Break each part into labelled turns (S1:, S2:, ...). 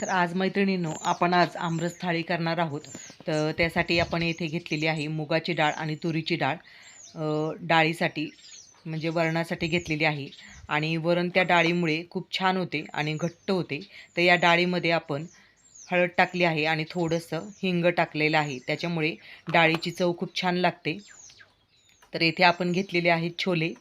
S1: तर आज मैत्रिणींनो आपण आज आमरस थाळी करणार आहोत. तर त्यासाठी आपण येथे घेतलेली आहे मुगाची डाळ आणि तुरीची डाळ. डाळीसाठी म्हणजे वरणासाठी घेतलेली आहे. आणि वरण त्या डाळीमुळे खूप छान होते आणि घट्ट होते. तर या डाळीमध्ये आपण हळद टाकली आहे आणि थोडंसं हिंग टाकलेलं आहे. त्याच्यामुळे डाळीची चव खूप छान लागते. तर येथे आपण घेतलेले आहेत छोले.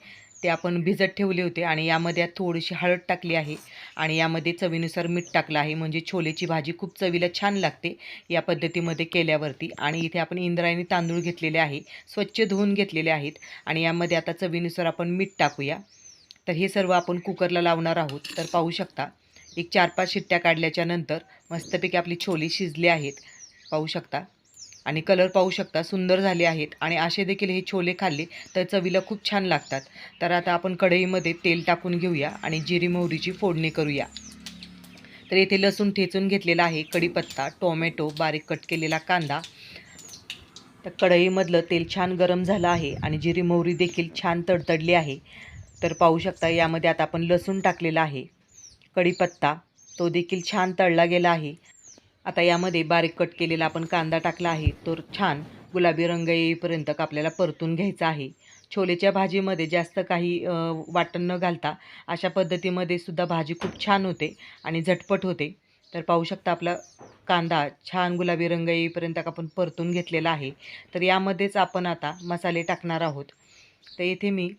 S1: ते आपण भिजत ठेवले होते आणि यामध्ये थोडीशी हळद टाकली आहे. आणि यामध्ये चवीनुसार मीठ टाकलं आहे. म्हणजे छोलेची भाजी खूप चवीला छान लागते या पद्धतीमध्ये केल्यावरती. आणि इथे आपण इंद्रायणी तांदूळ घेतलेले आहे. स्वच्छ धुवून घेतलेले आहेत. आणि यामध्ये आता चवीनुसार आपण मीठ टाकूया. तर हे सर्व आपण कुकरला लावणार आहोत. तर पाहू शकता एक चार पाच शिट्ट्या काढल्याच्या नंतर मस्तपैकी आपली छोले शिजले आहेत. पाहू शकता. आणि कलर पाहू शकता सुंदर झाले आहेत. आणि असे देखील हे छोले खाल्ले तर चवीला खूप छान लागतात. तर आता आपण कढईमध्ये तेल टाकून घेऊया आणि जिरी मोहरीची फोडणी करूया. तर येथे लसूण ठेचून घेतलेला आहे कढीपत्ता टोमॅटो बारीक कट केलेला कांदा. तर कढईमधलं तेल छान गरम झालं आहे आणि जिरी मोहरी देखील छान तडतडली आहे. तर पाहू शकता यामध्ये आता आपण लसूण टाकलेला आहे. कढीपत्ता तो देखील छान तळला गेला आहे. आता यामध्ये बारीक कट केलेला आपण कांदा टाकला आहे तो छान गुलाबी रंग येईपर्यंत आपल्याला परतून घ्यायचा आहे. छोलेच्या भाजीमध्ये जास्त काही वाटण न घालता अशा पद्धतीमध्ये सुद्धा भाजी खूप छान होते आणि झटपट होते. तर पाहू शकता आपला कांदा छान गुलाबी रंग येईपर्यंत आपण परतून घेतलेला आहे. तर यामध्येच आपण आता मसाले टाकणार आहोत. तर येथे मी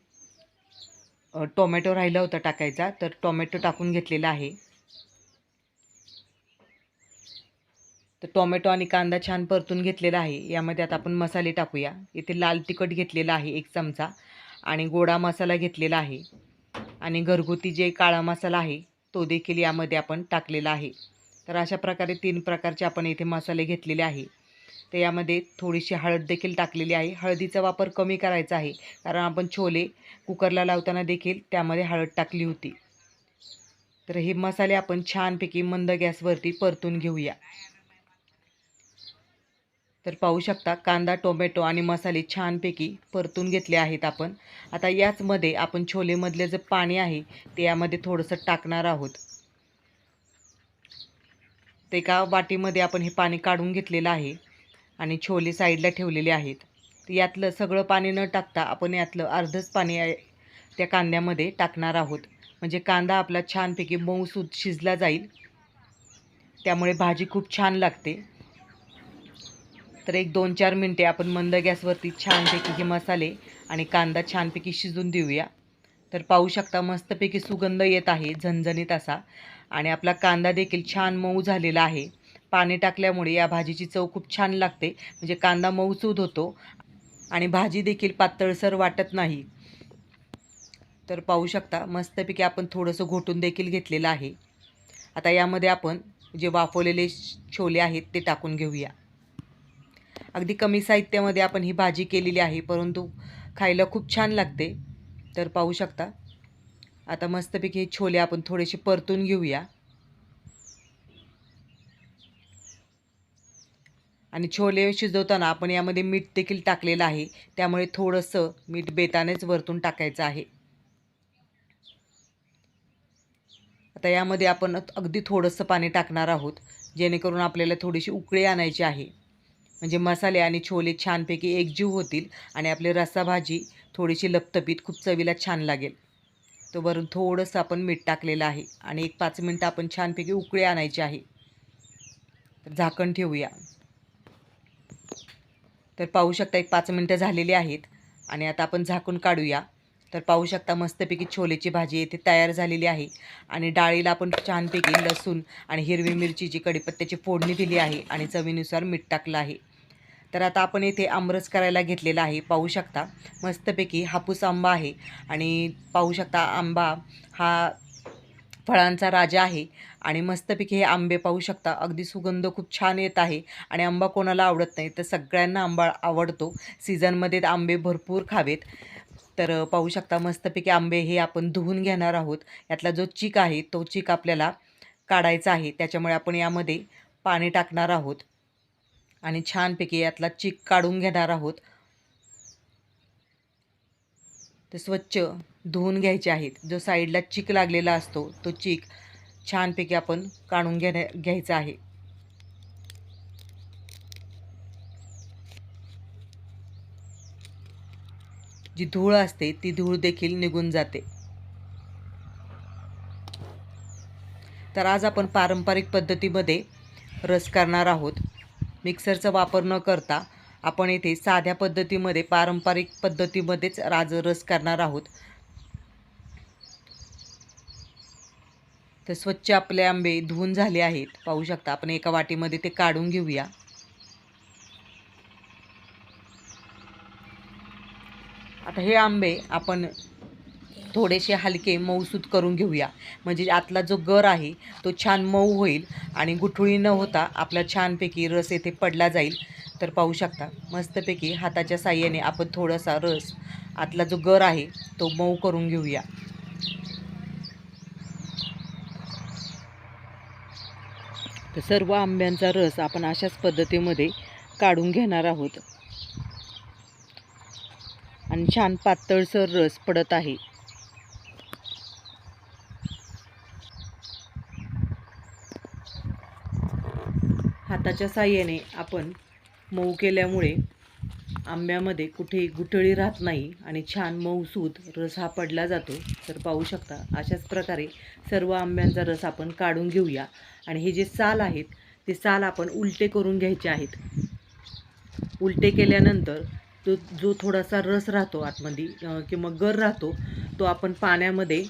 S1: टोमॅटो राहिला होता टाकायचा तर टोमॅटो टाकून घेतलेला आहे. तर टोमॅटो आणि कांदा छान परतून घेतलेला आहे. यामध्ये आता आपण मसाले टाकूया. इथे लाल तिखट घेतलेला आहे एक चमचा आणि गोडा मसाला घेतलेला आहे. आणि घरगुती जे काळा मसाला आहे तो देखील यामध्ये आपण टाकलेला आहे. तर अशा प्रकारे तीन प्रकारचे आपण इथे मसाले घेतलेले आहे. तर यामध्ये थोडीशी हळद देखील टाकलेली आहे. हळदीचा वापर कमी करायचा आहे कारण आपण छोले कुकरला लावताना देखील त्यामध्ये हळद टाकली होती. तर हे मसाले आपण छानपैकी मंद गॅसवरती परतून घेऊया. तर पाहू शकता कांदा टोमॅटो आणि मसाले छानपैकी परतून घेतले आहेत आपण. आता याचमध्ये आपण छोलेमधले जे पाणी आहे ते यामध्ये थोडंसं टाकणार आहोत. ते एका वाटीमध्ये आपण हे पाणी काढून घेतलेलं आहे आणि छोले साईडला ठेवलेले आहेत. यातलं सगळं पाणी न टाकता आपण यातलं अर्धच पाणी आहे त्या कांद्यामध्ये टाकणार आहोत. म्हणजे कांदा आपला छानपैकी मऊसूद शिजला जाईल. त्यामुळे भाजी खूप छान लागते. तर एक दोन चार मिनटे आपण मंद गॅसवरती छानपैकी हे मसाले आणि कांदा छानपैकी शिजून देऊया. तर पाहू शकता मस्तपैकी सुगंध येत आहे झणझणीत असा. आणि आपला कांदा देखील छान मऊ झालेला आहे. पाणी टाकल्यामुळे या भाजीची चव खूप छान लागते. म्हणजे कांदा मऊसूद होतो आणि भाजी देखील पातळसर वाटत नाही. तर पाहू शकता मस्तपैकी आपण थोडंसं घोटून देखील घेतलेलं आहे. आता यामध्ये आपण जे वाफवलेले छोले आहेत ते टाकून घेऊया. अगदी कमी साहित्यामध्ये आपण ही भाजी केलेली आहे परंतु खायला खूप छान लागते. तर पाहू शकता. आता मस्तपैकी हे छोले आपण थोडेसे परतून घेऊया. आणि छोले शिजवताना आपण यामध्ये मीठ देखील टाकलेलं आहे. त्यामुळे थोडंसं मीठ बेतानेच वरतून टाकायचं आहे. आता यामध्ये आपण अगदी थोडंसं पाणी टाकणार आहोत जेणेकरून आपल्याला थोडीशी उकळी आणायची आहे. म्हणजे मसाले आणि छोले छानपैकी एकजीव होतील आणि आपली रसाभाजी थोडीशी लपतपीत खूप चवीला छान लागेल. तो वरून थोडंसं आपण मीठ टाकलेलं आहे आणि एक पाच मिनटं आपण छानपैकी उकळी आणायची आहे. तर झाकण ठेवूया. तर पाहू शकता एक पाच मिनटं झालेली आहेत आणि आता आपण झाकून काढूया. तर पाहू शकता मस्तपैकी छोलेची भाजी येथे तयार झालेली आहे आणि डाळीला आपण छानपैकी लसूण आणि हिरवी मिरचीची कढीपत्त्याची फोडणी दिली आहे आणि चवीनुसार मीठ टाकलं आहे. तर आता आपण इथे आमरस करायला घेतलेला आहे. पाहू शकता मस्तपैकी हापूस आंबा आहे आणि पाहू शकता आंबा हा फळांचा राजा आहे आणि मस्तपैकी हे आंबे पाहू शकता अगदी सुगंध खूप छान येत आहे आणि आंबा कोणाला आवडत नाही तर सगळ्यांना आंबा आवडतो. सीझनमध्ये आंबे भरपूर खावेत. तर पाहू शकता मस्तपैकी आंबे हे आपण धुवून घेणार आहोत. यातला जो चीक आहे तो चीक आपल्याला काढायचा आहे. त्याच्यामुळे आपण यामध्ये पाणी टाकणार आहोत. आणि छानपैकी यातला चीक काढून घेणार आहोत. ते स्वच्छ धुवून घ्यायचे आहेत. जो साईडला चीक लागलेला असतो तो चीक छानपैकी आपण काढून घेण्या घ्यायचा आहे. जी धूळ असते ती धूळ देखील निघून जाते. तर आज आपण पारंपरिक पद्धतीमध्ये रस करणार आहोत. मिक्सरचा वापर न करता आपण येथे साध्या पद्धतीमध्ये पारंपरिक पद्धतीमध्येच राज रस करणार आहोत. तर स्वच्छ आपले आंबे धुवून झाले आहेत. पाहू शकता आपण एका वाटीमध्ये ते काढून घेऊया. आता हे आंबे आपण थोडेसे हलके मऊसूत करून घेऊया. म्हणजे आतला जो गर आहे तो छान मऊ होईल आणि गुठळी न होता आपला छानपैकी रस येथे पडला जाईल. तर पाहू शकता मस्तपैकी हाताच्या साह्याने आपण थोडासा रस आतला जो गर आहे तो मऊ करून घेऊया. तर सर्व आंब्यांचा रस आपण अशाच पद्धतीमध्ये काढून घेणार आहोत. आणि छान पातळसर रस पडत आहे. हाताच्या साह्याने आपण मऊ केल्यामुळे आंब्यामध्ये कुठेही गुठळी राहत नाही आणि छान मऊसूद रस हा पडला जातो. तर पाहू शकता अशाच प्रकारे सर्व आंब्यांचा रस आपण काढून घेऊया. आणि हे जे साल आहेत ते साल आपण उलटे करून घ्यायचे आहेत. उलटे केल्यानंतर तो जो थोडासा रस राहतो आतमध्ये किंवा गर राहतो तो आपण पाण्यामध्ये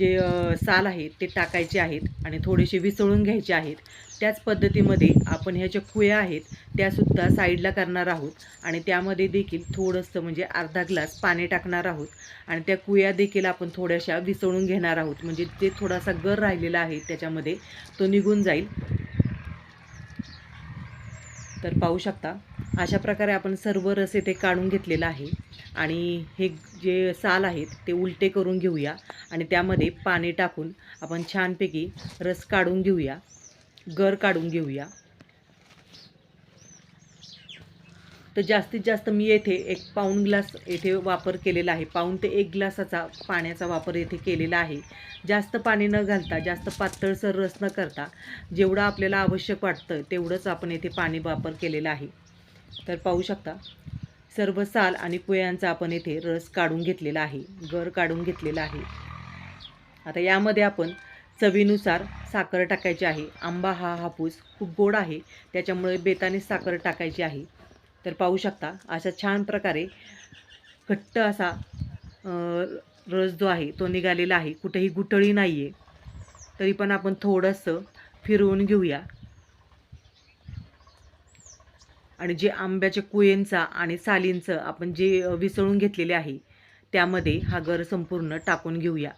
S1: जे साल आहेत ते टाकायचे आहेत आणि थोडेसे विसळून घ्यायचे आहेत. त्याच पद्धतीमध्ये आपण ह्या ज्या कुया आहेत त्यासुद्धा साईडला करणार आहोत आणि त्यामध्ये देखील थोडंसं म्हणजे अर्धा ग्लास पाणी टाकणार आहोत आणि त्या कुया देखील आपण थोड्याशा विसळून घेणार आहोत. म्हणजे जे थोडासा गर राहिलेला आहे त्याच्यामध्ये तो निघून जाईल. तर पाहू शकता अशा प्रकारे आपण सर्व रस येथे काढून घेतलेला आहे. आणि हे जे साल आहेत ते उलटे करून घेऊया आणि त्यामध्ये पाणी टाकून आपण छानपैकी रस काढून घेऊया गर काढून घेऊया. तर जास्तीत जास्त मी येथे एक पाऊण ग्लास येथे वापर केलेला आहे. पाऊण ते एक ग्लासाचा पाण्याचा वापर येथे केलेला आहे. जास्त पाणी न घालता जास्त पातळसर रस न करता जेवढं आपल्याला आवश्यक वाटतं तेवढंच आपण येथे पाणी वापर केलेला आहे. तर पाहू शकता सर्व साल आणि कुयांचा आपण येथे रस काढून घेतलेला आहे. गर काढून घेतलेला आहे. आता यामध्ये आपण चवीनुसार साखर टाकायची आहे. आंबा हा हापूस खूप गोड आहे. त्याच्यामुळे बेताने साखर टाकायची आहे. तर पाहू शकता अशा छान प्रकारे घट्ट असा रस जो आहे तो निघालेला आहे. कुठेही गुटळी नाही आहे तरी पण आपण थोडंसं फिरवून घेऊया. आणि जे आंब्याच्या कुयेंचा आणि सालींचं आपण जे विसळून घेतलेले आहे त्यामध्ये हा गर संपूर्ण टाकून घेऊया.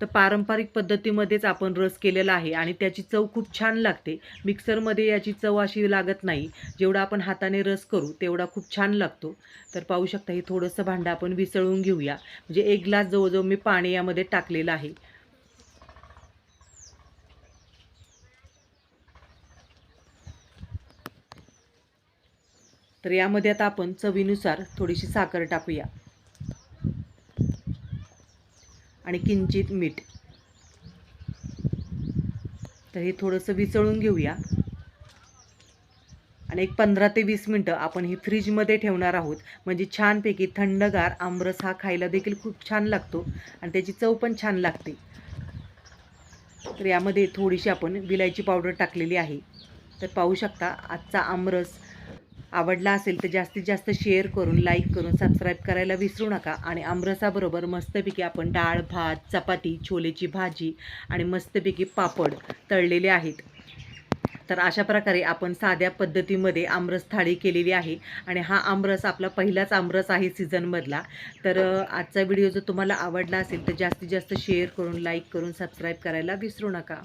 S1: तर पारंपरिक पद्धतीमध्येच आपण रस केलेला आहे आणि त्याची चव खूप छान लागते. मिक्सरमध्ये याची चव अशी लागत नाही. जेवढा आपण हाताने रस करू तेवढा खूप छान लागतो. तर पाहू शकता हे थोडंसं भांडं आपण विसळून घेऊया. म्हणजे एक ग्लास जवळजवळ मी पाणी यामध्ये टाकलेलं आहे. तर यामध्ये आता आपण चवीनुसार थोडीशी साखर टाकूया. आणि किंचित मीठ. तर हे थोडंसं विसळून घेऊया. आणि एक पंधरा ते वीस मिनटं आपण हे फ्रीजमध्ये ठेवणार आहोत. म्हणजे छानपैकी थंडगार आमरस हा खायला देखील खूप छान लागतो आणि त्याची चव पण छान लागते. तर यामध्ये थोडीशी आपण विलायची पावडर टाकलेली आहे. तर पाहू शकता आजचा आमरस आवडला असेल तर जास्तीत जास्त शेअर करून लाईक करून सबस्क्राईब करायला विसरू नका. आणि आमरसाबरोबर मस्तपैकी आपण डाळ भात चपाती छोलेची भाजी आणि मस्तपैकी पापड तळलेले आहेत. तर अशा प्रकारे आपण साध्या पद्धतीमध्ये आमरस थाळी केलेली आहे. आणि हा आमरस आपला पहिलाच आमरस आहे सीझनमधला तर आजचा व्हिडिओ जर तुम्हाला आवडला असेल तर जास्तीत जास्त शेअर करून लाईक करून सबस्क्राईब करायला विसरू नका.